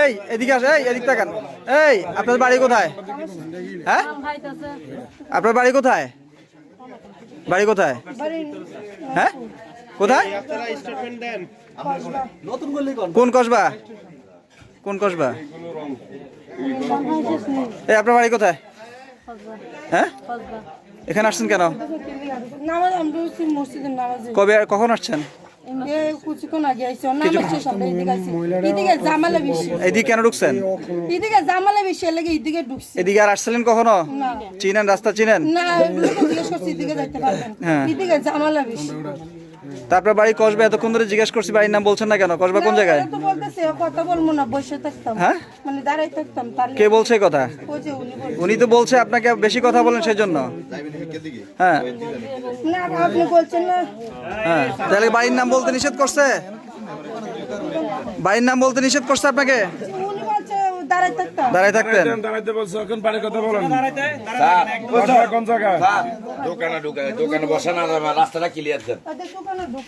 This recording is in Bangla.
এই এদিকে আসে এই এদিক তাকান। এই আপনার বাড়ি কোথায়? হ্যাঁ? আপনার বাড়ি কোথায়? বাড়ি কোথায়? হ্যাঁ? কোথায়? কোন কসবা? কোন কসবা? এই আপনার বাড়ি কোথায়? হ্যাঁ? এখানে আসছেন কেন? কবে কখন আসছেন? কিছুক্ষণ আগে আইছে আমরা এদিকে আইছি। এদিকে জামালা বেশি। এদিকে কেন ঢুকছেন? এদিকে জামালা বেশি এর লাগে এদিকে ঢুকছি। এদিকে আর আসছিলেন কখনো? চিনেন রাস্তা চিনেন? না জিজ্ঞেস করছি এদিকে যাইতে পারবেন। এদিকে জামালা বেশি। তারপর বাড়ি কসবা এতক্ষণ ধরে জিজ্ঞেস করছি বাড়ির নাম বলছেন না কেন? কসবা কোন জায়গায়? তো হ্যাঁ? মানে কে বলছে কথা? উনি তো বলছে আপনাকে বেশি কথা বলেন সেই জন্য হ্যাঁ হ্যাঁ। তাহলে বাড়ির নাম বলতে নিষেধ করছে? বাড়ির নাম বলতে নিষেধ করছে আপনাকে? দাঁড়াই দাঁড়ায় থাকতেন। দাঁড়াইতে বলছো এখন বাড়ির কথা বলেন। কোন জায়গায়? দোকানে দোকানে বসে না রাস্তাটা ক্লিয়ার দেন। ঢুক।